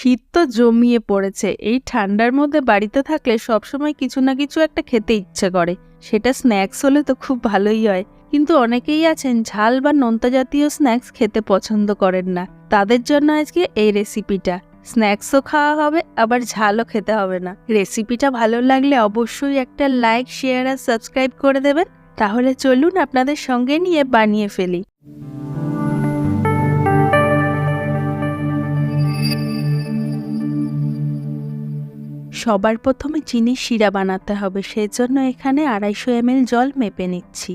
শীত তো জমিয়ে পড়েছে। এই ঠান্ডার মধ্যে বাড়িতে থাকলে সবসময় কিছু না কিছু একটা খেতে ইচ্ছে করে। সেটা স্ন্যাক্স হলে তো খুব ভালোই হয়। কিন্তু অনেকেই আছেন, ঝাল বা নোনতা জাতীয় স্ন্যাক্স খেতে পছন্দ করেন না। তাদের জন্য আজকে এই রেসিপিটা। স্ন্যাক্সও খাওয়া হবে, আবার ঝালও খেতে হবে না। রেসিপিটা ভালো লাগলে অবশ্যই একটা লাইক, শেয়ার আর সাবস্ক্রাইব করে দেবেন। তাহলে চলুন আপনাদের সঙ্গে নিয়ে বানিয়ে ফেলি। সবার প্রথমে চিনির শিরা বানাতে হবে, সেজন্য এখানে আড়াইশো এমএল জল মেপে নিচ্ছি।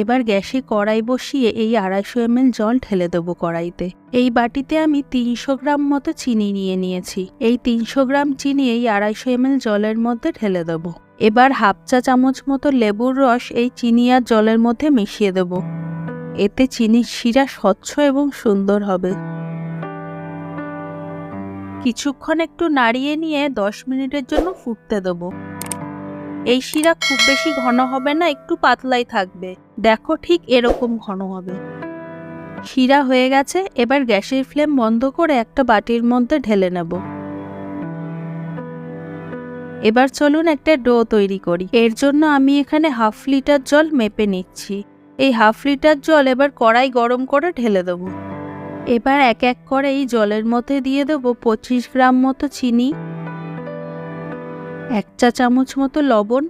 এবার গ্যাসে কড়াই বসিয়ে এই আড়াইশো এমএল জল ঢেলে দেবো কড়াইতে। এই বাটিতে আমি তিনশো গ্রাম মতো চিনি নিয়ে নিয়েছি। এই তিনশো গ্রাম চিনি এই আড়াইশো এমএল জলের মধ্যে ঢেলে দেবো। এবার হাফ চা চামচ মতো লেবুর রস এই চিনি আর জলের মধ্যে মিশিয়ে দেব। এতে চিনির শিরা স্বচ্ছ এবং সুন্দর হবে। কিছুক্ষণ একটু নাড়িয়ে নিয়ে দশ মিনিটের জন্য ফুটতে দেবো। এই শিরা খুব বেশি ঘন হবে না, একটু পাতলাই থাকবে। দেখো ঠিক এরকম ঘন হবে। শিরা হয়ে গেছে, এবার গ্যাসের ফ্লেম বন্ধ করে একটা বাটির মধ্যে ঢেলে নেব। এবার চলুন একটা ডো তৈরি করি। এর জন্য আমি এখানে হাফ লিটার জল মেপে নিচ্ছি। এই হাফ লিটার জল এবার কড়াই গরম করে ঢেলে দেবো। এবার এক এক করে এই জলের মধ্যে দিয়ে দেবো পঁচিশ গ্রাম মতো চিনি, এক চা চামচ মতো লবণ।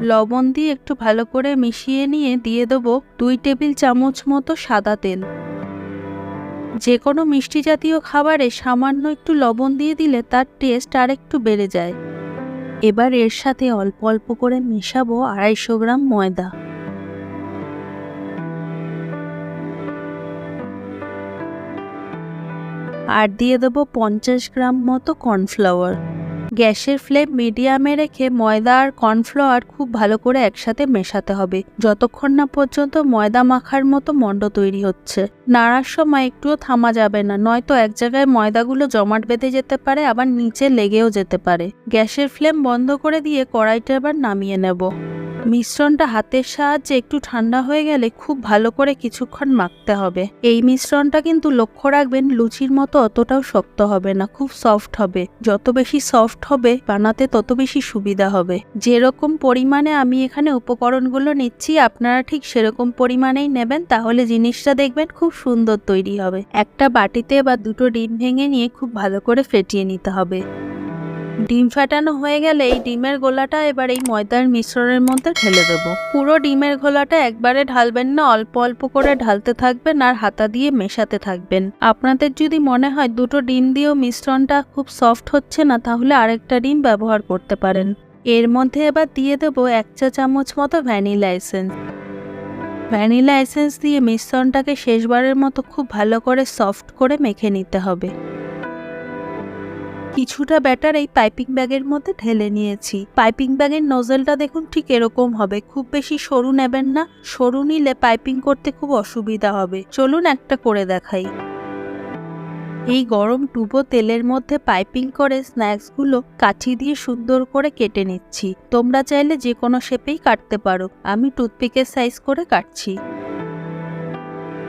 লবণ দিয়ে একটু ভালো করে মিশিয়ে নিয়ে দিয়ে দেবো দুই টেবিল চামচ মতো সাদা তেল। যে কোনো মিষ্টি জাতীয় খাবারে সামান্য একটু লবণ দিয়ে দিলে তার টেস্ট আর একটু বেড়ে যায়। এবার এর সাথে অল্প অল্প করে মেশাবো আড়াইশো গ্রাম ময়দা। আর দিয়ে দেবো পঞ্চাশ গ্রাম মতো কর্নফ্লাওয়ার গ্যাসের ফ্লেম মিডিয়ামে রেখে ময়দা আর কর্নফ্লাওয়ার খুব ভালো করে একসাথে মেশাতে হবে। যতক্ষণ না পর্যন্ত ময়দা মাখার মতো মণ্ড তৈরি হচ্ছে। নাড়ার সময় একটুও থামা যাবে না, নয়তো এক জায়গায় ময়দাগুলো জমাট বেঁধে যেতে পারে, আবার নিচে লেগেও যেতে পারে। গ্যাসের ফ্লেম বন্ধ করে দিয়ে কড়াইটা এবার নামিয়ে নেব। মিশ্রণটা হাতের সাহায্যে একটু ঠান্ডা হয়ে গেলে খুব ভালো করে কিছুক্ষণ মাখতে হবে। এই মিশ্রণটা কিন্তু লক্ষ্য রাখবেন, লুচির মতো অতটাও শক্ত হবে না, খুব সফট হবে। যত বেশি সফট হবে, বানাতে তত বেশি সুবিধা হবে। যেরকম পরিমাণে আমি এখানে উপকরণগুলো নিচ্ছি, আপনারা ঠিক সেরকম পরিমাণেই নেবেন, তাহলে জিনিসটা দেখবেন খুব সুন্দর তৈরি হবে। একটা বাটিতে বা দুটো ডিম ভেঙে নিয়ে খুব ভালো করে ফেটিয়ে নিতে হবে। ডিম ফাটানো হয়ে গেলে এই ডিমের গোলাটা এবার এই ময়দার মিশ্রণের মধ্যে ঢেলে দেব। পুরো ডিমের গোলাটা একবারে ঢালবেন না, অল্প অল্প করে ঢালতে থাকবেন আর হাতা দিয়ে মেশাতে থাকবেন। আপনাদের যদি মনে হয় দুটো ডিম দিয়েও মিশ্রণটা খুব সফট হচ্ছে না, তাহলে আরেকটা ডিম ব্যবহার করতে পারেন। এর মধ্যে এবার দিয়ে দেব এক চা চামচ মতো ভ্যানিলা এসেন্স। ভ্যানিলা এসেন্স দিয়ে মিশ্রণটাকে শেষবারের মতো খুব ভালো করে সফট করে মেখে নিতে হবে। কিছুটা ব্যাটার এই পাইপিং ব্যাগের মধ্যে ঢেলে নিয়েছি। পাইপিং ব্যাগের নজলটা দেখুন ঠিক এরকম হবে। খুব বেশি সরু নেবেন না। সরু নিলে পাইপিং করতে খুব অসুবিধা হবে। চলুন একটা করে দেখাই। এই গরম টুবো তেলের মধ্যে পাইপিং করে স্ন্যাক্সগুলো কাঠি দিয়ে সুন্দর করে কেটে নিচ্ছি। তোমরা চাইলে যে কোনো শেপেই কাটতে পারো। আমি টুথপিকের সাইজ করে কাটছি।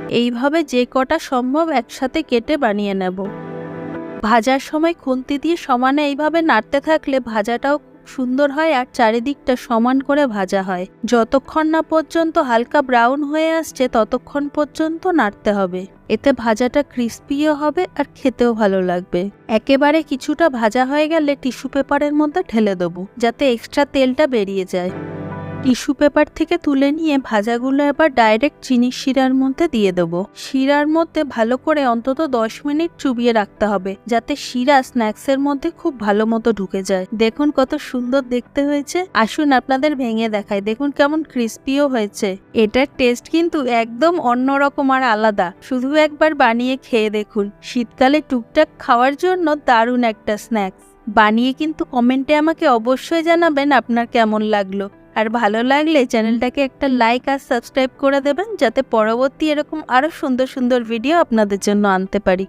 এইভাবে যে কটা সম্ভব একসাথে কেটে বানিয়ে নেব। ভাজার সময় খুন্তি দিয়ে সমানে এইভাবে নাড়তে থাকলে ভাজাটাও সুন্দর হয় আর চারিদিকটা সমান করে ভাজা হয়। যতক্ষণ না পর্যন্ত হালকা ব্রাউন হয়ে আসছে, ততক্ষণ পর্যন্ত নাড়তে হবে। এতে ভাজাটা ক্রিস্পিও হবে আর খেতেও ভালো লাগবে। একেবারে কিছুটা ভাজা হয়ে গেলে টিস্যু পেপারের মধ্যে ঢেলে দেবো, যাতে এক্সট্রা তেলটা বেরিয়ে যায়। টিস্যু পেপার থেকে তুলে নিয়ে ভাজাগুলো এবার ডাইরেক্ট চিনির শিরার মধ্যে দিয়ে দেবো। শিরার মধ্যে ভালো করে অন্তত দশ মিনিট চুবিয়ে রাখতে হবে, যাতে শিরা স্ন্যাক্সের মধ্যে খুব ভালো মতো ঢুকে যায়। দেখুন কত সুন্দর দেখতে হয়েছে। আসুন আপনাদের ভেঙে দেখায় দেখুন কেমন ক্রিস্পিও হয়েছে। এটার টেস্ট কিন্তু একদম অন্যরকম আর আলাদা। শুধু একবার বানিয়ে খেয়ে দেখুন। শীতকালে টুকটাক খাওয়ার জন্য দারুণ একটা স্ন্যাক্স। বানিয়ে কিন্তু কমেন্টে আমাকে অবশ্যই জানাবেন আপনার কেমন লাগল। আর ভালো লাগলে চ্যানেলটাকে একটা লাইক আর সাবস্ক্রাইব করে দেবেন যাতে পরবর্তী এরকম আরও সুন্দর সুন্দর ভিডিও আপনাদের জন্য আনতে পারি।